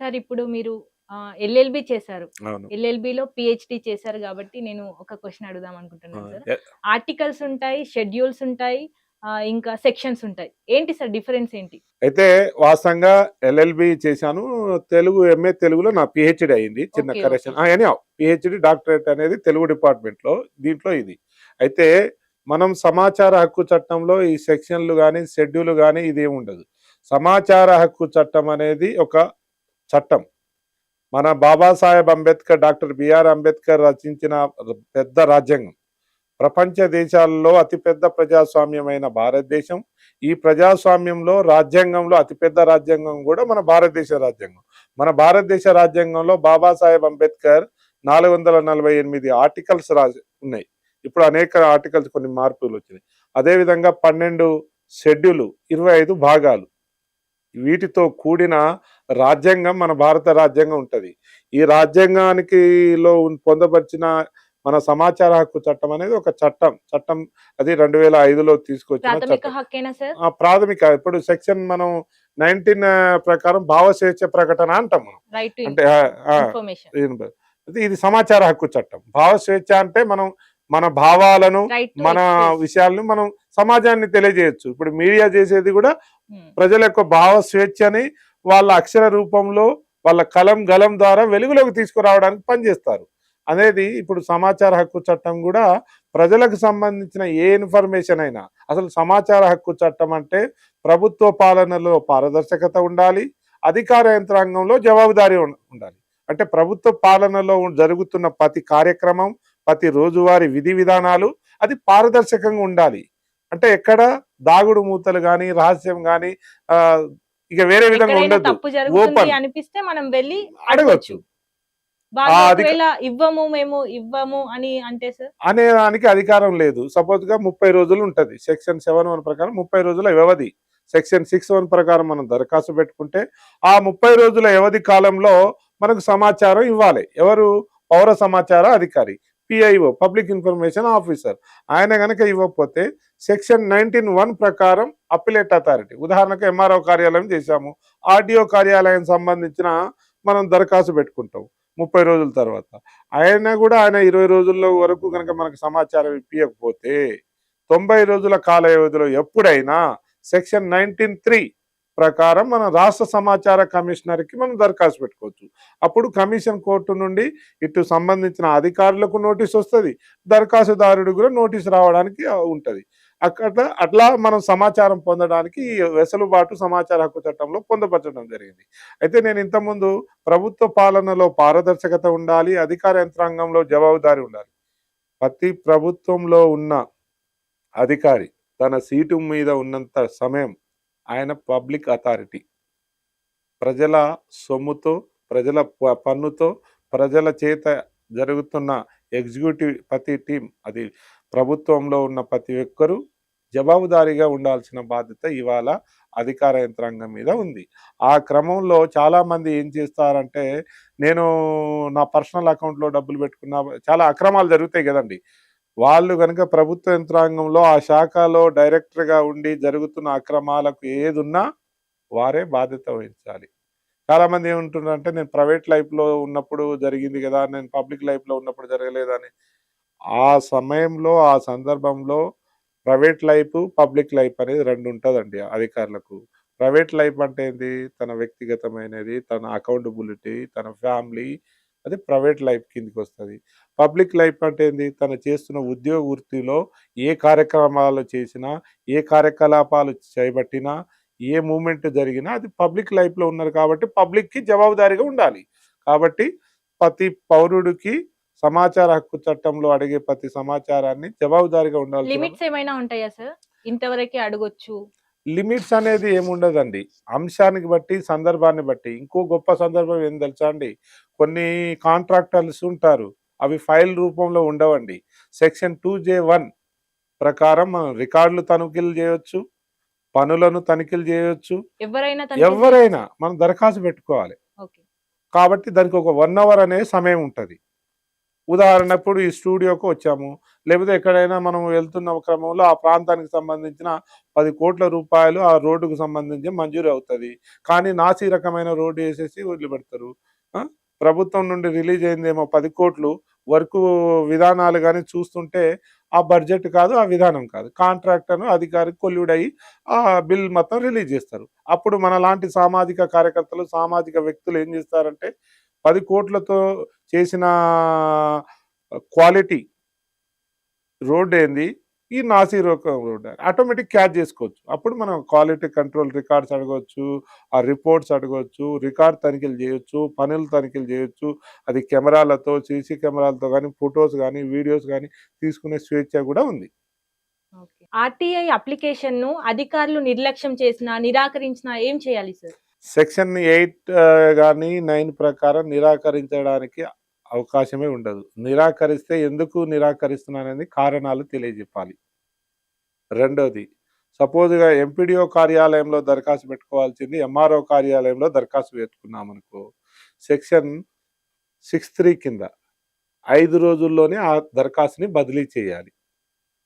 Sir ఇప్పుడు మీరు LLB చేశారు. ఎల్ఎల్బిలో పిహెచ్డి చేశారు కాబట్టి నేను ఒక క్వశ్చన్ అడుగుదాం అనుకుంటున్నాను సార్. ఆర్టికల్స్ ఉంటాయి షెడ్యూల్స్ ఉంటాయి ఇంకా సెక్షన్స్ ఉంటాయి. ఏంటి సార్ డిఫరెన్స్ ఏంటి? అయితే వాస్తవంగా ఎల్ఎల్బి చేశాను. తెలుగు ఎంఏ తెలుగులో నా పిహెచ్డి అయింది. చిన్న కరెక్షన్. అని పిహెచ్డి డాక్టరేట్ అనేది తెలుగు డిపార్ట్మెంట్లో దీంట్లో ఇది. అయితే మనం సమాచార హక్కు చట్టంలో ఈ సెక్షన్లు కానీ షెడ్యూల్ కానీ ఇది ఉండదు. సమాచార హక్కు చట్టం అనేది ఒక చట్టం. మన బాబాసాహెబ్ అంబేద్కర్ డాక్టర్ బిఆర్ అంబేద్కర్ రచించిన పెద్ద రాజ్యాంగం. ప్రపంచ దేశాలలో అతిపెద్ద ప్రజాస్వామ్యమైన భారతదేశం. ఈ ప్రజాస్వామ్యంలో రాజ్యాంగంలో అతిపెద్ద రాజ్యాంగం కూడా మన భారతదేశ రాజ్యాంగం. మన భారతదేశ రాజ్యాంగంలో బాబాసాహెబ్ అంబేద్కర్ నాలుగు వందల నలభై ఎనిమిది ఆర్టికల్స్ రా ఉన్నాయి. ఇప్పుడు అనేక ఆర్టికల్స్ కొన్ని మార్పులు వచ్చినాయి. అదేవిధంగా పన్నెండు షెడ్యూలు ఇరవై ఐదు భాగాలు. వీటితో కూడిన రాజ్యాంగం మన భారత రాజ్యాంగం ఉంటది. ఈ రాజ్యాంగానికి లో పొందపరిచిన మన సమాచార హక్కు చట్టం అనేది ఒక చట్టం. చట్టం అది రెండు వేల ఐదులో తీసుకొచ్చిన ప్రాథమిక చట్టం. హక్కేనా సార్? ఆ ప్రాథమిక ఇప్పుడు సెక్షన్ మనం నైన్టీన్ ప్రకారం భావ స్వేచ్ఛ ప్రకటన అంటాం మనం. అంటే ఇది- సమాచార హక్కు చట్టం. భావ స్వేచ్ఛ అంటే మనం మన భావాలను మన విషయాలను మనం సమాజాన్ని తెలియజేయచ్చు. ఇప్పుడు మీడియా చేసేది కూడా ప్రజల యొక్క భావ స్వేచ్ఛని వాళ్ళ అక్షర రూపంలో వాళ్ళ కలం గలం ద్వారా వెలుగులోకి తీసుకురావడానికి పనిచేస్తారు. అనేది ఇప్పుడు సమాచార హక్కు చట్టం కూడా ప్రజలకు సంబంధించిన ఏ ఇన్ఫర్మేషన్ అయినా అసలు సమాచార హక్కు చట్టం అంటే ప్రభుత్వ పాలనలో పారదర్శకత ఉండాలి అధికార యంత్రాంగంలో జవాబుదారీ ఉండాలి. అంటే ప్రభుత్వ పాలనలో జరుగుతున్న ప్రతి కార్యక్రమం ప్రతి రోజువారీ విధి విధానాలు అది పారదర్శకంగా ఉండాలి. అంటే ఎక్కడ దాగుడు మూతలు కానీ రహస్యం కానీ ఇక వేరే విధంగా ఉండదు. తప్పు జరుగుతుంది. అనిపిస్తే మనం వెళ్ళి ఒకవేళ ఇవ్వము మేము ఇవ్వము అని అంటే సార్ అనే దానికి అధికారం లేదు. సపోజ్గా ముప్పై రోజులు ఉంటది. సెక్షన్ సెవెన్ వన్ ప్రకారం ముప్పై రోజుల వ్యవధి. సెక్షన్ సిక్స్ వన్ ప్రకారం మనం దరఖాస్తు పెట్టుకుంటే ఆ ముప్పై రోజుల వ్యవధి కాలంలో మనకు సమాచారం ఇవ్వాలి. ఎవరు? పౌర సమాచార అధికారి పిఐఓ పబ్లిక్ ఇన్ఫర్మేషన్ ఆఫీసర్ ఆయన గనక ఇవ్వకపోతే సెక్షన్ నైన్టీన్ వన్ ప్రకారం అప్పిలేట్ అథారిటీ. ఉదాహరణకు ఎంఆర్ఓ కార్యాలయం చేశాము. ఆర్డీఓ కార్యాలయం సంబంధించిన మనం దరఖాస్తు పెట్టుకుంటాం ముప్పై రోజుల తర్వాత. ఆయన కూడా ఆయన ఇరవై రోజుల్లో వరకు కనుక మనకు సమాచారం ఇప్పించకపోతే తొంభై రోజుల కాల వ్యవధిలో ఎప్పుడైనా సెక్షన్ నైన్టీన్ త్రీ ప్రకారం మన రాష్ట్ర సమాచార కమిషనర్కి మనం దరఖాస్తు పెట్టుకోవచ్చు. అప్పుడు కమిషన్ కోర్టు నుండి ఇటు సంబంధించిన అధికారులకు నోటీస్ వస్తుంది. దరఖాస్తుదారుడు కూడా నోటీస్ రావడానికి ఉంటుంది. అక్కడ అట్లా మనం సమాచారం పొందడానికి ఈ వెసులుబాటు సమాచార హక్కు చట్టంలో పొందపరచడం జరిగింది. అయితే నేను ఇంతకుముందు ప్రభుత్వ పాలనలో పారదర్శకత ఉండాలి అధికార యంత్రాంగంలో జవాబుదారీ ఉండాలి. ప్రతి ప్రభుత్వంలో ఉన్న అధికారి తన సీటు మీద ఉన్నంత సమయం ఆయన పబ్లిక్ అథారిటీ. ప్రజల సొమ్ముతో ప్రజల ప- పన్నుతో ప్రజల చేత జరుగుతున్న ఎగ్జిక్యూటివ్ ప్రతి టీం అది ప్రభుత్వంలో ఉన్న ప్రతి ఒక్కరూ జవాబుదారీగా ఉండాల్సిన బాధ్యత ఇవాళ అధికార యంత్రాంగం మీద ఉంది. ఆ క్రమంలో చాలామంది ఏం చేస్తారంటే నేను నా పర్సనల్ అకౌంట్లో డబ్బులు పెట్టుకున్నా చాలా అక్రమాలు జరుగుతాయి కదండి. వాళ్ళు కనుక ప్రభుత్వ యంత్రాంగంలో ఆ శాఖలో డైరెక్టర్గా ఉండి జరుగుతున్న అక్రమాలకు ఏదున్నా వారే బాధ్యత వహించాలి. చాలామంది మంది ఏమంటున్నారంటే నేను ప్రైవేట్ లైఫ్లో ఉన్నప్పుడు జరిగింది కదా నేను పబ్లిక్ లైఫ్లో ఉన్నప్పుడు జరగలేదని ఆ సమయంలో ఆ సందర్భంలో ప్రైవేట్ లైఫ్ పబ్లిక్ లైఫ్ అనేది రెండు ఉంటుందండి అధికారులకు. ప్రైవేట్ లైఫ్ అంటే ఏంది? తన వ్యక్తిగతమైనది తన అకౌంటబిలిటీ తన ఫ్యామిలీ అది ప్రైవేట్ లైఫ్ కిందికి వస్తుంది. పబ్లిక్ లైఫ్ అంటే ఏంది? తను చేస్తున్న ఉద్యోగ వృత్తిలో ఏ కార్యక్రమాలు చేసినా ఏ కార్యకలాపాలు చేపట్టినా ఏ మూమెంట్ జరిగినా అది పబ్లిక్ లైఫ్లో ఉన్నారు కాబట్టి పబ్లిక్కి జవాబుదారీగా ఉండాలి. కాబట్టి ప్రతి పౌరుడికి సమాచార హక్కు చట్టంలో అడిగే ప్రతి సమాచారాన్ని జవాబుదారీగా ఉండాలి లిమిట్స్ ఏమైనా ఉంటాయా సార్ ఇంతవరకే అడగొచ్చు. లిమిట్స్ అనేది ఏముండదండి. అంశానికి బట్టి సందర్భాన్ని బట్టి. ఇంకో గొప్ప సందర్భం ఏం తెలుసా అండి? కొన్ని కాంట్రాక్టర్స్ ఉంటారు. అవి ఫైల్ రూపంలో ఉండవండి. సెక్షన్ టూ జే వన్ ప్రకారం మనం రికార్డులు తనిఖీలు చేయొచ్చు పనులను తనిఖీలు చేయొచ్చు. ఎవరైనా ఎవరైనా మనం దరఖాస్తు పెట్టుకోవాలి. కాబట్టి దానికి ఒక వన్ అవర్ అనే సమయం ఉంటుంది. ఉదాహరణప్పుడు ఈ స్టూడియోకి వచ్చాము. లేకపోతే ఎక్కడైనా మనం వెళ్తున్న క్రమంలో ఆ ప్రాంతానికి సంబంధించిన పది కోట్ల రూపాయలు ఆ రోడ్డుకు సంబంధించి మంజూరు అవుతుంది. కానీ నాసి రకమైన రోడ్డు వేసేసి వదిలిపెడతారు. ప్రభుత్వం నుండి రిలీజ్ అయిందేమో పది కోట్లు. వర్క్ విధానాలు కానీ చూస్తుంటే ఆ బడ్జెట్ కాదు ఆ విధానం కాదు. కాంట్రాక్టర్ను అధికారి కొల్లుడయి ఆ బిల్ మొత్తం రిలీజ్ చేస్తారు. అప్పుడు మన లాంటి సామాజిక కార్యకర్తలు సామాజిక వ్యక్తులు ఏం చేస్తారంటే పది కోట్లతో చేసిన క్వాలిటీ రోడ్ ఏంది? ఈ నాసి రోడ్ ఆటోమేటిక్ క్యాచ్ చేసుకోవచ్చు. అప్పుడు మనం క్వాలిటీ కంట్రోల్ రికార్డ్స్ అడగవచ్చు ఆ రిపోర్ట్స్ అడగవచ్చు రికార్డ్ తనిఖీలు చేయొచ్చు పనులు తనిఖీలు చేయొచ్చు. అది కెమెరాలతో సీసీ కెమెరాలతో కానీ ఫొటోస్ కానీ వీడియోస్ కానీ తీసుకునే స్వేచ్ఛ కూడా ఉంది. ఆర్టీఐ అప్లికేషన్ను అధికారులు నిర్లక్ష్యం చేసినా నిరాకరించినా ఏం చేయాలి సార్? సెక్షన్ ఎయిట్ కానీ నైన్ ప్రకారం నిరాకరించడానికి అవకాశమే ఉండదు. నిరాకరిస్తే ఎందుకు నిరాకరిస్తున్నానని కారణాలు తెలియజెప్పాలి. రెండోది సపోజ్గా ఎంపీడీఓ కార్యాలయంలో దరఖాస్తు పెట్టుకోవాల్సింది ఎంఆర్ఓ కార్యాలయంలో దరఖాస్తు పెట్టుకున్నామనుకో సెక్షన్ సిక్స్ త్రీ కింద ఐదు రోజుల్లోనే ఆ దరఖాస్తుని బదిలీ చేయాలి.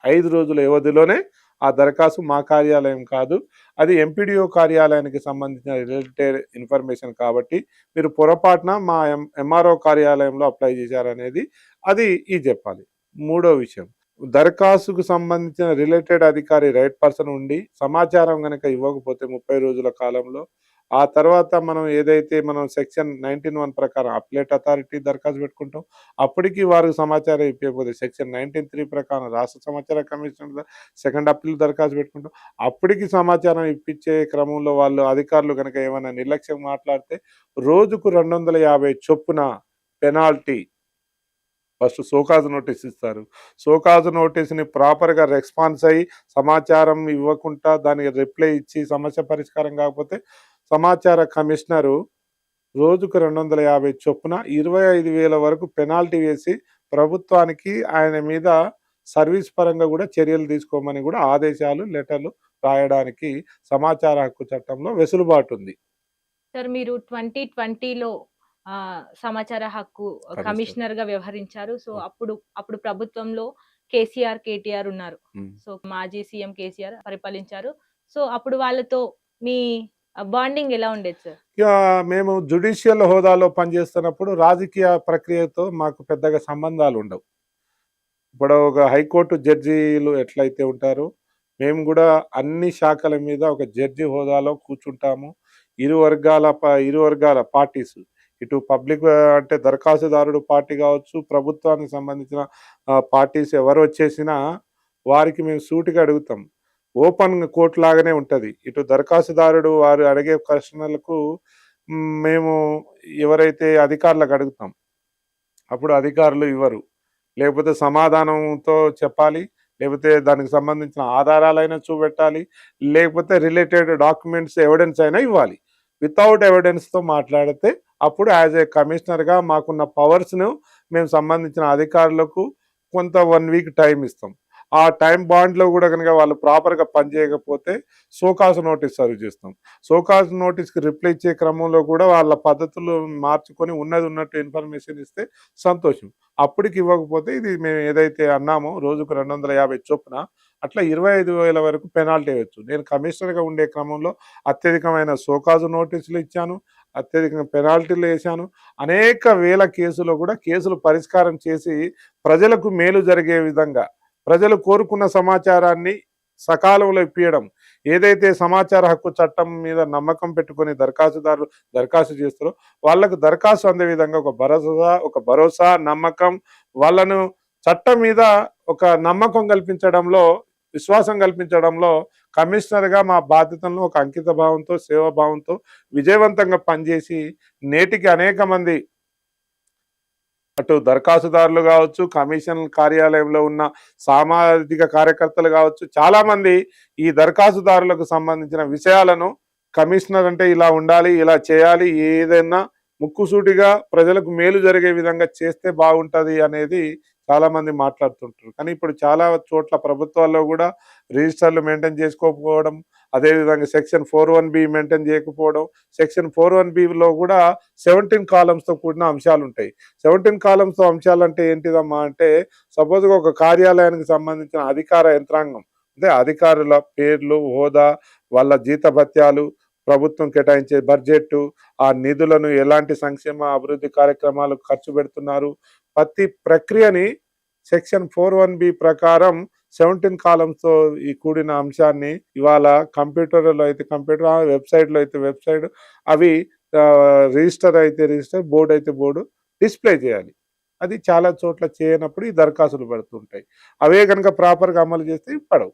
ఐదు రోజుల వ్యవధిలోనే ఆ దరఖాస్తు మా కార్యాలయం కాదు అది ఎంపీడీఓ కార్యాలయానికి సంబంధించిన రిలేటెడ్ ఇన్ఫర్మేషన్ కాబట్టి మీరు పొరపాటున మా ఎం ఎంఆర్ఓ కార్యాలయంలో అప్లై చేశారనేది అది ఈ చెప్పాలి. మూడో విషయం దరఖాస్తుకు సంబంధించిన రిలేటెడ్ అధికారి రైట్ పర్సన్ ఉండి సమాచారం కనుక ఇవ్వకపోతే ముప్పై రోజుల కాలంలో ఆ తర్వాత మనం ఏదైతే మనం సెక్షన్ నైన్టీన్ వన్ ప్రకారం అప్లేట్ అథారిటీ దరఖాస్తు పెట్టుకుంటాం అప్పటికి వారికి సమాచారం ఇవ్వకపోతే సెక్షన్ నైన్టీన్ త్రీ ప్రకారం రాష్ట్ర సమాచార కమిషన్ సెకండ్ అప్పీల్ దరఖాస్తు పెట్టుకుంటాం. అప్పటికి సమాచారం ఇప్పించే క్రమంలో వాళ్ళు అధికారులు కనుక ఏమైనా నిర్లక్ష్యం మాట్లాడితే రోజుకు రెండు వందల యాభై చొప్పున పెనాల్టీ ఫస్ట్ సోకాజు నోటీస్ ఇస్తారు. సోకాజు నోటీస్ని ప్రాపర్గా రెస్పాన్స్ అయ్యి సమాచారం ఇవ్వకుండా దానికి రిప్లై ఇచ్చి సమస్య పరిష్కారం కాకపోతే సమాచార కమిషనరు రోజుకు రెండు వందల యాభై చొప్పున ఇరవై ఐదు వేల వరకు పెనాల్టీ వేసి ప్రభుత్వానికి ఆయన మీద సర్వీస్ పరంగా కూడా చర్యలు తీసుకోమని కూడా ఆదేశాలు లెటర్లు రాయడానికి సమాచార హక్కు చట్టంలో వెసులుబాటు ఉంది సార్ మీరు ట్వంటీ ట్వంటీలో సమాచార హక్కు కమిషనర్. గా వ్యవహరించారు. సో. అప్పుడు అప్పుడు ప్రభుత్వంలో కేసీఆర్ కేటీఆర్ ఉన్నారు. సో మాజీ సీఎం కేసీఆర్ పరిపాలించారు. సో అప్పుడు వాళ్ళతో మీ బాండింగ్ ఎలా ఉండేది సార్? ఇక మేము జుడిషియల్ హోదాలో పనిచేస్తున్నప్పుడు రాజకీయ ప్రక్రియతో మాకు పెద్దగా సంబంధాలు ఉండవు. ఇప్పుడు ఒక హైకోర్టు జడ్జీలు ఎట్లయితే ఉంటారో మేము కూడా అన్ని శాఖల మీద ఒక జడ్జి హోదాలో కూర్చుంటాము. ఇరు వర్గాల ప- ఇరు వర్గాల పార్టీస్ ఇటు పబ్లిక్ అంటే దరఖాస్తుదారుడు పార్టీ కావచ్చు ప్రభుత్వానికి సంబంధించిన పార్టీస్ ఎవరు వచ్చేసినా వారికి మేము సూటిగా అడుగుతాం. ఓపెన్ కోర్టు లాగానే ఉంటుంది. ఇటు దరఖాస్తుదారుడు వారు అడిగే ప్రశ్నలకు మేము ఎవరైతే అధికారులకు అడుగుతాం అప్పుడు అధికారులు ఇవ్వరు. లేకపోతే సమాధానంతో చెప్పాలి లేకపోతే దానికి సంబంధించిన ఆధారాలైనా చూపెట్టాలి లేకపోతే రిలేటెడ్ డాక్యుమెంట్స్ ఎవిడెన్స్ అయినా ఇవ్వాలి. వితౌట్ ఎవిడెన్స్తో మాట్లాడితే అప్పుడు యాజ్ ఏ కమిషనర్గా మాకున్న పవర్స్ను మేము సంబంధించిన అధికారులకు కొంత వన్ వీక్ టైం ఇస్తాం. ఆ టైం బాండ్లో కూడా కనుక వాళ్ళు ప్రాపర్గా పనిచేయకపోతే సోకాసు నోటీస్ సర్వ్ చేస్తాం. సోకాసు నోటీస్కి రిప్లై ఇచ్చే క్రమంలో కూడా వాళ్ళ పద్ధతులు మార్చుకొని ఉన్నది ఉన్నట్టు ఇన్ఫర్మేషన్ ఇస్తే సంతోషం. అప్పటికి ఇవ్వకపోతే ఇది మేము ఏదైతే అన్నామో రోజుకు రెండు వందల యాభై చొప్పున అట్లా ఇరవై ఐదు వేల వరకు పెనాల్టీ వేయచ్చు. నేను కమిషనర్గా ఉండే క్రమంలో అత్యధికమైన సోకాజు నోటీసులు ఇచ్చాను అత్యధికంగా పెనాల్టీలు వేశాను. అనేక వేల కేసులో కూడా కేసులు పరిష్కారం చేసి ప్రజలకు మేలు జరిగే విధంగా ప్రజలు కోరుకున్న సమాచారాన్ని సకాలంలో ఇప్పించడం ఏదైతే సమాచార హక్కు చట్టం మీద నమ్మకం పెట్టుకుని దరఖాస్తుదారులు దరఖాస్తు చేస్తారో వాళ్ళకు దరఖాస్తు అందే విధంగా ఒక భరోసా ఒక భరోసా నమ్మకం వాళ్ళను చట్టం మీద ఒక నమ్మకం కల్పించడంలో విశ్వాసం కల్పించడంలో కమిషనర్గా మా బాధ్యతలను ఒక అంకిత భావంతో సేవాభావంతో విజయవంతంగా పనిచేసి నేటికి అనేక మంది అటు దరఖాస్తుదారులు కావచ్చు కమిషన్ కార్యాలయంలో ఉన్న సామాజిక కార్యకర్తలు కావచ్చు చాలామంది ఈ దరఖాస్తుదారులకు సంబంధించిన విషయాలను కమిషనర్ అంటే ఇలా ఉండాలి ఇలా చేయాలి ఏదైనా ముక్కుసూటిగా ప్రజలకు మేలు జరిగే విధంగా చేస్తే బాగుంటుంది అనేది చాలా మంది మాట్లాడుతుంటారు. కానీ ఇప్పుడు చాలా చోట్ల ప్రభుత్వాల్లో కూడా రిజిస్టర్లు మెయింటైన్ చేసుకోకపోవడం అదేవిధంగా section four one B maintain చేయకపోవడం సెక్షన్ ఫోర్ వన్ బిలో కూడా సెవెంటీన్ కాలమ్స్తో కూడిన అంశాలు ఉంటాయి సెవెంటీన్ కాలమ్స్తో అంశాలు అంటే ఏంటిదమ్మా అంటే సపోజ్గా ఒక కార్యాలయానికి సంబంధించిన అధికార యంత్రాంగం అంటే అధికారుల పేర్లు హోదా వాళ్ళ జీతభత్యాలు ప్రభుత్వం కేటాయించే బడ్జెట్ ఆ నిధులను ఎలాంటి సంక్షేమ అభివృద్ధి కార్యక్రమాలు ఖర్చు పెడుతున్నారు? ప్రతి ప్రక్రియని సెక్షన్ ఫోర్ వన్ బి ప్రకారం సెవెంటీన్ కాలమ్స్తో ఈ కూడిన అంశాన్ని ఇవాళ కంప్యూటర్లో అయితే కంప్యూటర్ వెబ్సైట్లో అయితే వెబ్సైట్ అవి రిజిస్టర్ అయితే రిజిస్టర్ బోర్డు అయితే బోర్డు డిస్ప్లే చేయాలి. అది చాలా చోట్ల చేయనప్పుడు ఈ దరఖాస్తులు పెడుతుంటాయి. అవే కనుక ప్రాపర్గా అమలు చేస్తే పడవు.